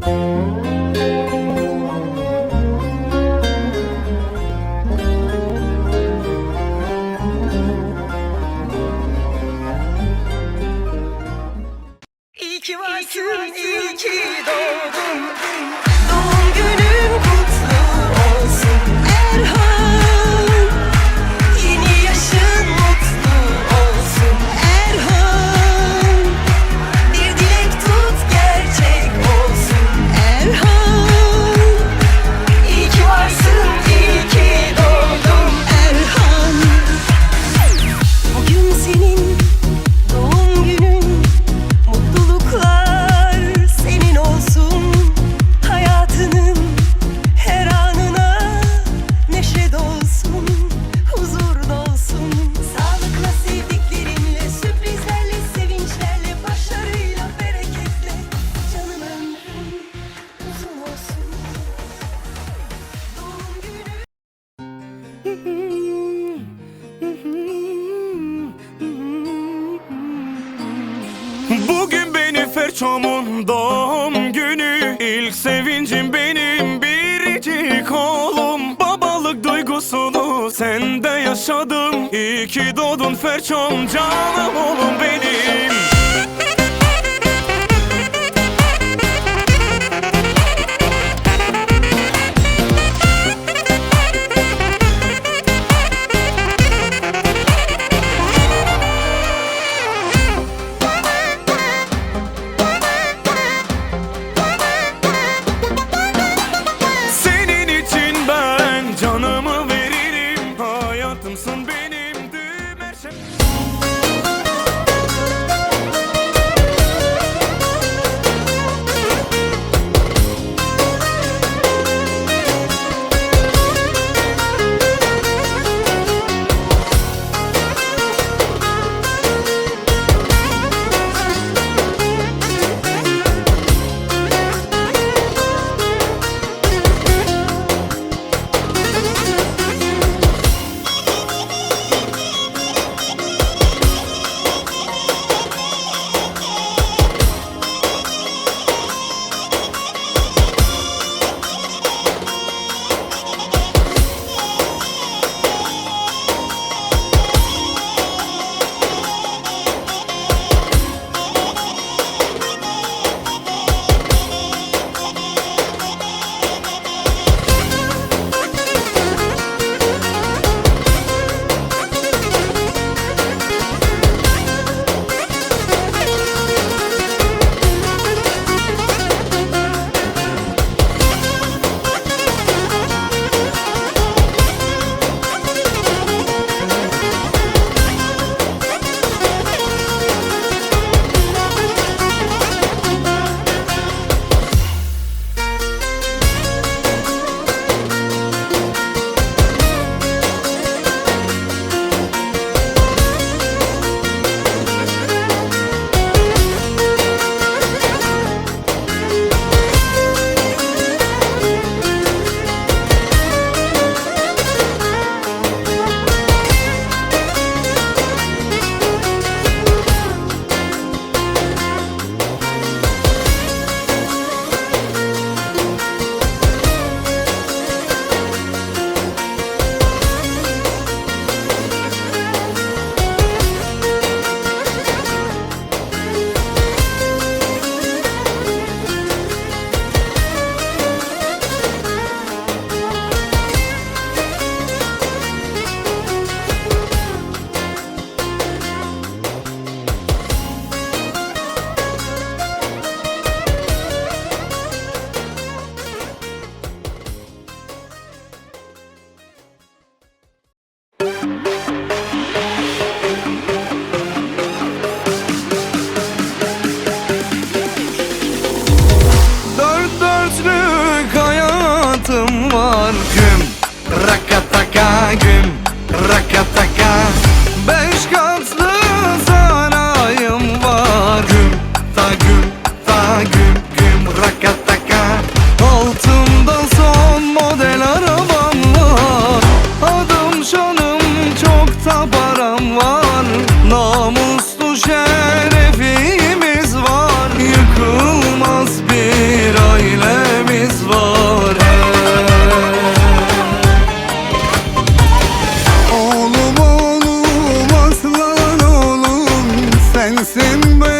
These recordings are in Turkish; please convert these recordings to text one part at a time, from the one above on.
Música İlk sevincim benim biricik oğlum. Babalık duygusunu sende yaşadım. İyi ki doğdun ferçom canım oğlum benim. sensin be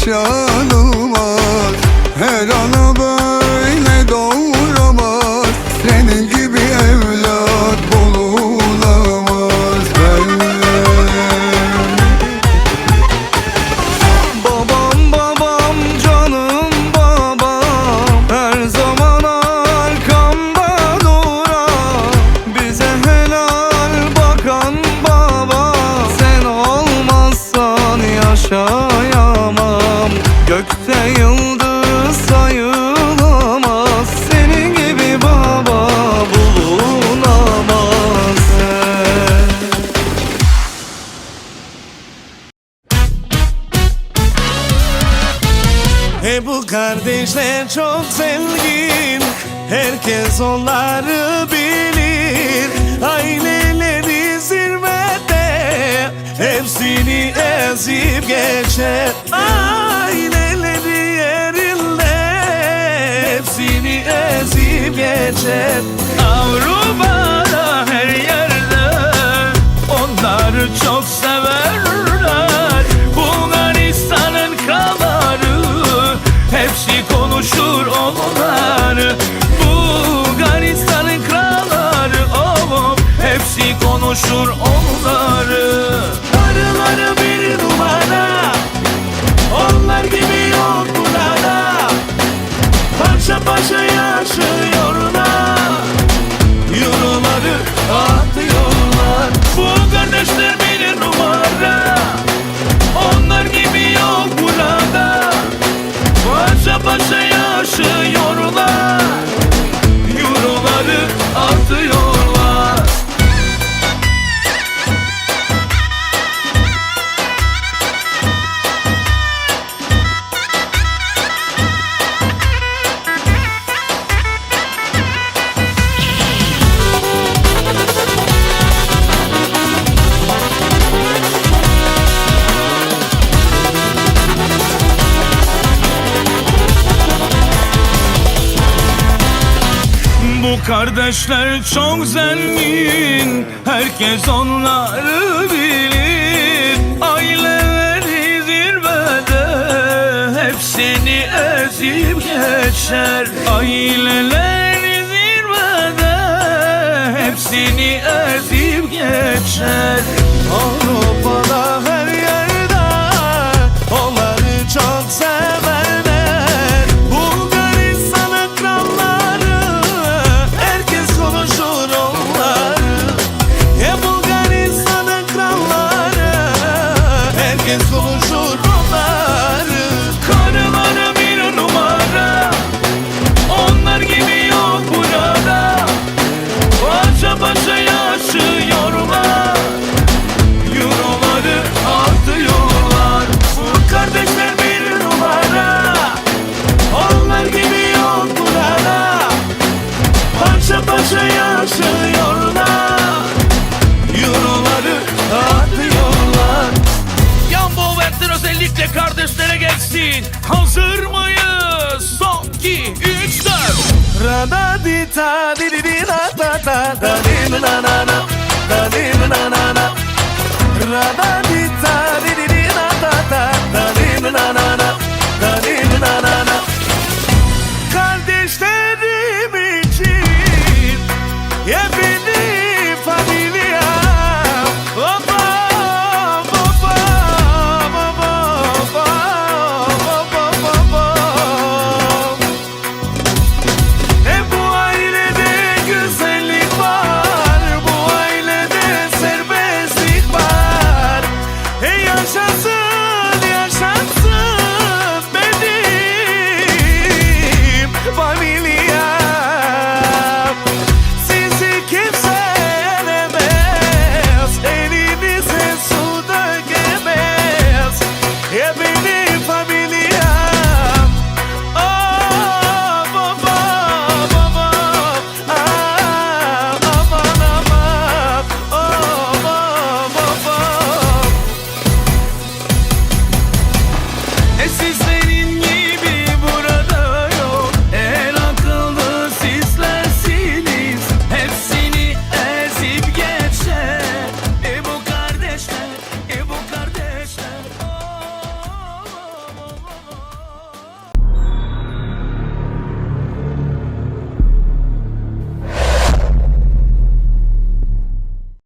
শোনো herkes onları bilir. Aileleri zirvede hepsini ezip geçer. Aileleri yerinde hepsini ezip geçer. Avrupa'da her yerde onlar çok konuşur onları. Arıları bir dumana Onlar gibi yok burada. Paşa paşa yaşıyorlar Kardeşler çok zengin Herkes onları bilir. Aileleri zirvede Hepsini ezip geçer. Aileleri zirvede Hepsini ezip geçer. Oh. Ra da di ta di di di la ta ta da di la la la